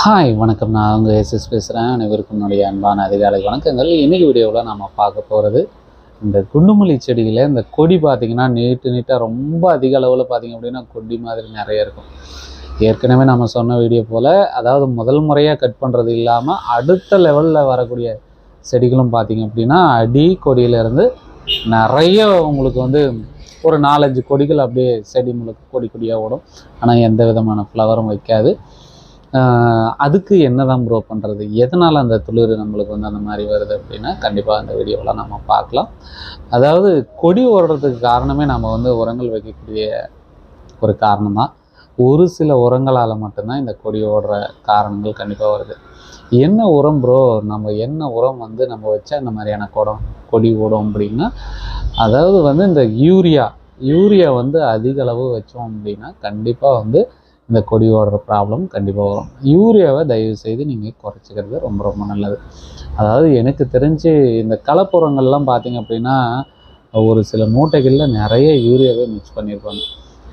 Hi வணக்கம். நான் உங்கள் எஸ்எஸ் பேசுகிறேன் அனைவருக்கும் என்னுடைய அன்பான அதிகாலை வணக்கங்கள். இன்றைக்கி வீடியோவில் நம்ம பார்க்க போகிறது இந்த குண்டுமல்லி செடியில் இந்த கொடி பார்த்திங்கன்னா நீட்டு நீட்டாக ரொம்ப அதிக அளவில் பார்த்திங்க அப்படின்னா கொடி மாதிரி நிறைய இருக்கும். ஏற்கனவே நம்ம சொன்ன வீடியோ போல் அதாவது முதல் முறையாக கட் பண்ணுறது இல்லாமல் அடுத்த லெவலில் வரக்கூடிய செடிகளும் பார்த்திங்க அப்படின்னா அடி கொடியிலேருந்து நிறைய உங்களுக்கு வந்து ஒரு நாலஞ்சு கொடிகள் அப்படியே செடி முழுக்க கொடி கொடியாக ஓடும். ஆனால் எந்த விதமான ஃப்ளவரும் வைக்காது. அதுக்கு என்ன தான் ப்ரோ பண்ணுறது எதனால் அந்த துளிர் நம்மளுக்கு வந்து அந்த மாதிரி வருது அப்படின்னா கண்டிப்பாக அந்த வீடியோவில் நம்ம பார்க்கலாம். அதாவது கொடி ஓடுறதுக்கு காரணமே நம்ம வந்து உரங்கள் வைக்கக்கூடிய ஒரு காரணம் தான் ஒரு சில உரங்களால் மட்டும்தான் இந்த கொடி ஓடுற காரணங்கள் கண்டிப்பாக வருது. என்ன உரம் ப்ரோ நம்ம என்ன உரம் வந்து நம்ம வச்சா இந்த மாதிரியான குடம் கொடி ஓடும் அப்படின்னா அதாவது வந்து இந்த யூரியா யூரியா வந்து அதிக அளவு வச்சோம் அப்படின்னா கண்டிப்பாக வந்து இந்த கொடி ஓடுற ப்ராப்ளம் கண்டிப்பாக வரும். யூரியாவை தயவு செய்து நீங்கள் குறைச்சிக்கிறது ரொம்ப ரொம்ப நல்லது. அதாவது எனக்கு தெரிஞ்சு இந்த கலப்புரங்கள்லாம் பார்த்தீங்க அப்படின்னா ஒரு சில மூட்டைகளில் நிறைய யூரியாவே மிக்ஸ் பண்ணியிருப்பாங்க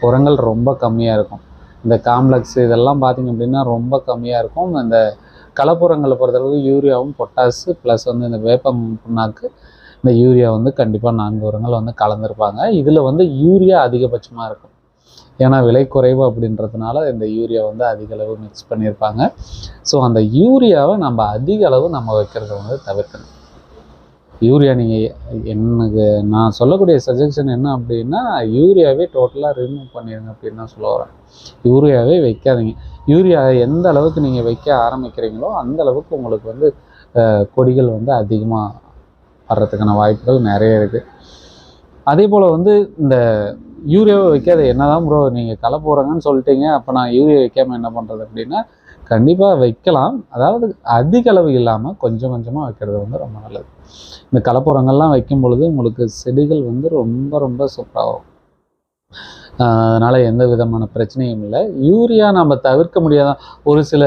உரங்கள் ரொம்ப கம்மியாக இருக்கும். இந்த காம்ப்ளெக்ஸ் இதெல்லாம் பார்த்தீங்க அப்படின்னா ரொம்ப கம்மியாக இருக்கும். இந்த கலப்புரங்களை பொறுத்தளவுக்கு யூரியாவும் பொட்டாசு ப்ளஸ் வந்து இந்த வேப்பம் புண்ணாக்கு இந்த யூரியா வந்து கண்டிப்பாக நான்கு உரங்கள் வந்து கலந்துருப்பாங்க. இதில் வந்து யூரியா அதிகபட்சமாக இருக்கும். ஏன்னா விலை குறைவு அப்படின்றதுனால இந்த யூரியா வந்து அதிக அளவு மிக்ஸ் பண்ணியிருப்பாங்க. ஸோ அந்த யூரியாவை நம்ம அதிக அளவு நம்ம வைக்கிறத வந்து தவிர்க்கணும். யூரியா நீங்கள் எனக்கு நான் சொல்லக்கூடிய சஜஷன் என்ன அப்படின்னா யூரியாவே டோட்டலாக ரிமூவ் பண்ணிடுங்க அப்படின்னு தான் சொல்ல வரேன். யூரியாவே வைக்காதீங்க. யூரியா எந்த அளவுக்கு நீங்கள் வைக்க ஆரம்பிக்கிறீங்களோ அந்த அளவுக்கு உங்களுக்கு வந்து கொடிகள் வந்து அதிகமாக வர்றதுக்கான வாய்ப்புகள் நிறைய இருக்குது அதே போல் வந்து இந்த யூரியாவை வைக்காத என்னதான் ப்ரோ நீங்கள் களை போடுறங்கன்னு சொல்லிட்டீங்க அப்போ நான் யூரியா வைக்காமல் என்ன பண்ணுறது அப்படின்னா கண்டிப்பாக வைக்கலாம். அதாவது அதிக அளவு இல்லாமல் கொஞ்சம் கொஞ்சமாக வைக்கிறது வந்து ரொம்ப நல்லது. இந்த கலப்புரங்கள்லாம் வைக்கும் பொழுது உங்களுக்கு செடிகள் வந்து ரொம்ப ரொம்ப சூப்பராகும் அதனால் எந்த விதமான பிரச்சனையும் இல்லை. யூரியா நம்ம தவிர்க்க முடியாத ஒரு சில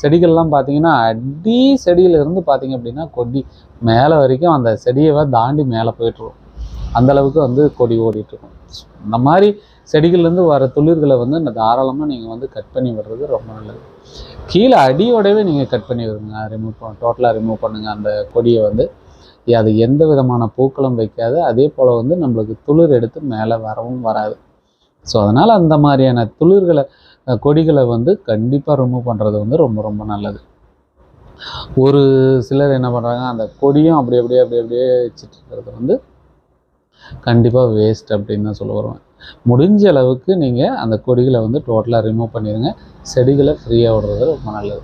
செடிகள்லாம் பார்த்தீங்கன்னா அடி செடியிலிருந்து பார்த்தீங்க அப்படின்னா கொடி மேலே வரைக்கும் அந்த செடியை தாண்டி மேலே போயிட்டுருவோம் அந்த அளவுக்கு வந்து கொடி ஓடிட்டுருக்கும். இந்த மாதிரி செடிகள்லேருந்து வர துளிர்களை வந்து இந்த தாராளமாக நீங்கள் வந்து கட் பண்ணி விடுறது ரொம்ப நல்லது. கீழே அடியோடவே நீங்கள் கட் பண்ணி விடுங்க. ரிமூவ் பண்ண டோட்டலாக ரிமூவ் பண்ணுங்கள் அந்த கொடியை வந்து. அது எந்த விதமான பூக்களும் வைக்காது. அதே போல் வந்து நம்மளுக்கு துளிர் எடுத்து மேலே வரவும் வராது. ஸோ அதனால் அந்த மாதிரியான துளிர்களை கொடிகளை வந்து கண்டிப்பாக ரிமூவ் பண்ணுறது வந்து ரொம்ப ரொம்ப நல்லது. ஒரு சிலர் என்ன பண்ணுறாங்க அந்த கொடியும் அப்படி அப்படியே அப்படி அப்படியே வச்சுட்டு இருக்கிறது வந்து கண்டிப்பாக வேஸ்ட் அப்படின்னு தான் சொல்ல வருவேன். முடிஞ்ச அளவுக்கு நீங்கள் அந்த கொடிகளை வந்து டோட்டலாக ரிமூவ் பண்ணிடுங்க செடிகளை ஃப்ரீயாக விடுறது ரொம்ப நல்லது.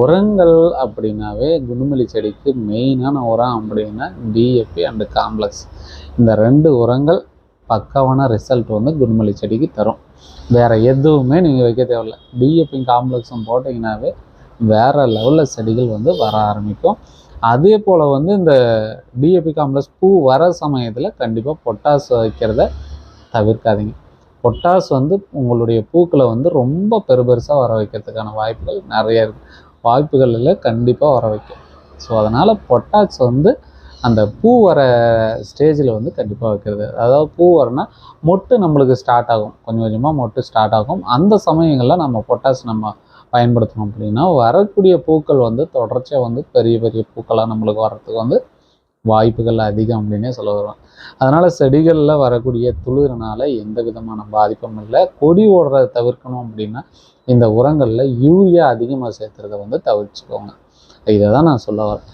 உரங்கள் அப்படின்னாவே குண்டுமல்லி செடிக்கு மெயினான உரம் அப்படின்னா டிஎப்பி அண்டு காம்ப்ளெக்ஸ் இந்த ரெண்டு உரங்கள் பக்காவான ரிசல்ட் வந்து குண்டுமல்லி செடிக்கு தரும். வேறு எதுவுமே நீங்கள் வைக்க தேவையில்ல. டிஎப்பி காம்ப்ளெக்ஸும் போட்டிங்கனாவே வேறு லெவலில் செடிகள் வந்து வர ஆரம்பிக்கும். அதே போல் வந்து இந்த டிஏபி காம்ப்ளெக்ஸ் பூ வர சமயத்தில் கண்டிப்பாக பொட்டாஸ் வைக்கிறத தவிர்க்காதீங்க. பொட்டாஸ் வந்து உங்களுடைய பூக்களை வந்து ரொம்ப பெருபெருசாக வர வைக்கிறதுக்கான வாய்ப்புகள் நிறைய இருக்குது வாய்ப்புகளில் கண்டிப்பாக வர வைக்கும். ஸோ அதனால் பொட்டாஸ் வந்து அந்த பூ வர ஸ்டேஜில் வந்து கண்டிப்பாக வைக்கிறது. அதாவது பூ வரனா மொட்டு நம்மளுக்கு ஸ்டார்ட் ஆகும். கொஞ்சம் கொஞ்சமாக மொட்டு ஸ்டார்ட் ஆகும். அந்த சமயங்களில் நம்ம பொட்டாஸ் நம்ம பயன்படுத்தணும் அப்படின்னா வரக்கூடிய பூக்கள் வந்து தொடர்ச்சியாக வந்து பெரிய பெரிய பூக்களாக நம்மளுக்கு வர்றதுக்கு வந்து வாய்ப்புகள் அதிகம் அப்படின்னே சொல்ல வருவோம் அதனால் செடிகளில் வரக்கூடிய துளிர்னால எந்த விதமான பாதிப்பும் இல்லை. கொடி ஓடுறதை தவிர்க்கணும் அப்படின்னா இந்த உரங்களில் யூரியா அதிகமாக சேர்த்துறத வந்து தவிர்த்துக்கோங்க. இதை தான் நான் சொல்ல வரேன்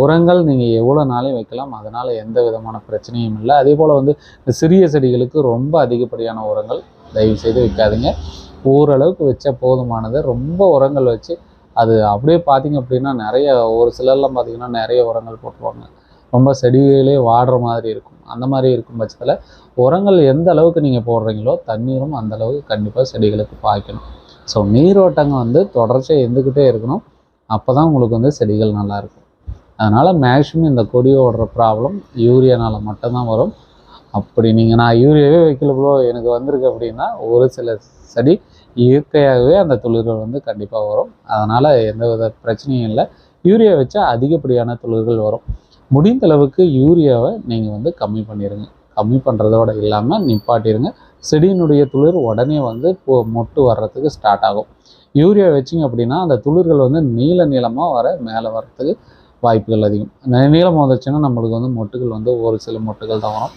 உரங்கள் நீங்கள் எவ்வளோ நாளையும் வைக்கலாம். அதனால் எந்த விதமான பிரச்சனையும் இல்லை. அதே போல் வந்து சிறிய செடிகளுக்கு ரொம்ப அதிகப்படியான உரங்கள் தயவு செய்து வைக்காதீங்க. ஓரளவுக்கு வச்சா போதுமானது ரொம்ப உரங்கள் வச்சு அது அப்படியே பார்த்தீங்க அப்படின்னா நிறைய ஒரு சிலர்லாம் பார்த்தீங்கன்னா நிறைய உரங்கள் போட்டுருவாங்க. ரொம்ப செடிகளே வாடுற மாதிரி இருக்கும். அந்த மாதிரி இருக்கும் பட்சத்தில் உரங்கள் எந்த அளவுக்கு நீங்கள் போடுறீங்களோ தண்ணீரும் அந்த அளவுக்கு கண்டிப்பாக செடிகளுக்கு பாய்க்கணும். ஸோ நீரோட்டங்கள் வந்து தொடர்ச்சியாக இருந்துக்கிட்டே இருக்கணும். அப்போ தான் உங்களுக்கு வந்து செடிகள் நல்லா இருக்கும். அதனால் மேக்ஸிமம் இந்த கொடி ஓடுற ப்ராப்ளம் யூரியானால் மட்டும்தான் வரும். அப்படி நீங்கள் நான் யூரியாவே வைக்கல ப்ரோ எனக்கு வந்திருக்கு அப்படின்னா ஒரு சில செடி இயற்கையாகவே அந்த துளிர்கள் வந்து கண்டிப்பாக வரும். அதனால் எந்த வித பிரச்சனையும் இல்லை. யூரியா வச்சா அதிகப்படியான துளிர்கள் வரும். முடிந்த அளவுக்கு யூரியாவை நீங்கள் வந்து கம்மி பண்ணிடுங்க கம்மி பண்ணுறதோட இல்லாமல் நிப்பாட்டிடுங்க செடியினுடைய துளிர் உடனே வந்து மொட்டு வர்றதுக்கு ஸ்டார்ட் ஆகும். யூரியா வச்சிங்க அப்படின்னா அந்த துளிர்கள் வந்து நீள நீளமாக வர மேலே வரத்துக்கு வாய்ப்புகள் அதிகம். நீளம் வந்துச்சுன்னா நம்மளுக்கு வந்து மொட்டுகள் வந்து ஒரு சில மொட்டுகள் தான் வரும்.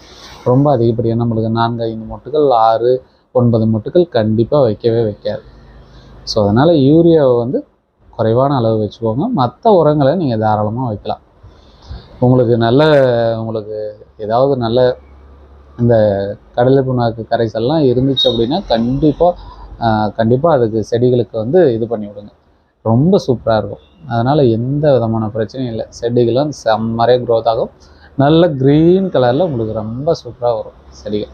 ரொம்ப அதிகப்படியாக நம்மளுக்கு நான்கு ஐந்து மொட்டுகள் ஆறு ஒன்பது மூட்டுகள் கண்டிப்பாக வைக்கவே வைக்காது. ஸோ அதனால் யூரியாவை வந்து குறைவான அளவு வச்சுக்கோங்க. மற்ற உரங்களை நீங்கள் தாராளமாக வைக்கலாம். உங்களுக்கு நல்ல உங்களுக்கு ஏதாவது நல்ல இந்த கடலை புண்ணாக்கு கரைசல்லாம் இருந்துச்சு அப்படின்னா கண்டிப்பாக கண்டிப்பாக அதுக்கு செடிகளுக்கு வந்து இது பண்ணி விடுங்க. ரொம்ப சூப்பராக இருக்கும். அதனால் எந்த விதமான பிரச்சனையும் இல்லை. செடிகளும் செம்மறைய க்ரோத் ஆகும். நல்ல க்ரீன் கலரில் உங்களுக்கு ரொம்ப சூப்பராக வரும் செடிகள்.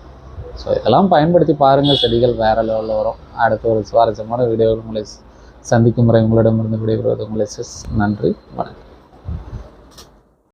ஸோ இதெல்லாம் பயன்படுத்தி பாருங்கள். செடிகள் வேறு லெவலில் வரும். அடுத்த ஒரு சுவாரஸ்யமான வீடியோவில் உங்களை சந்திக்கும் முறை உங்களிடமிருந்து விடைபெறுவது உங்களை நன்றி. வணக்கம்.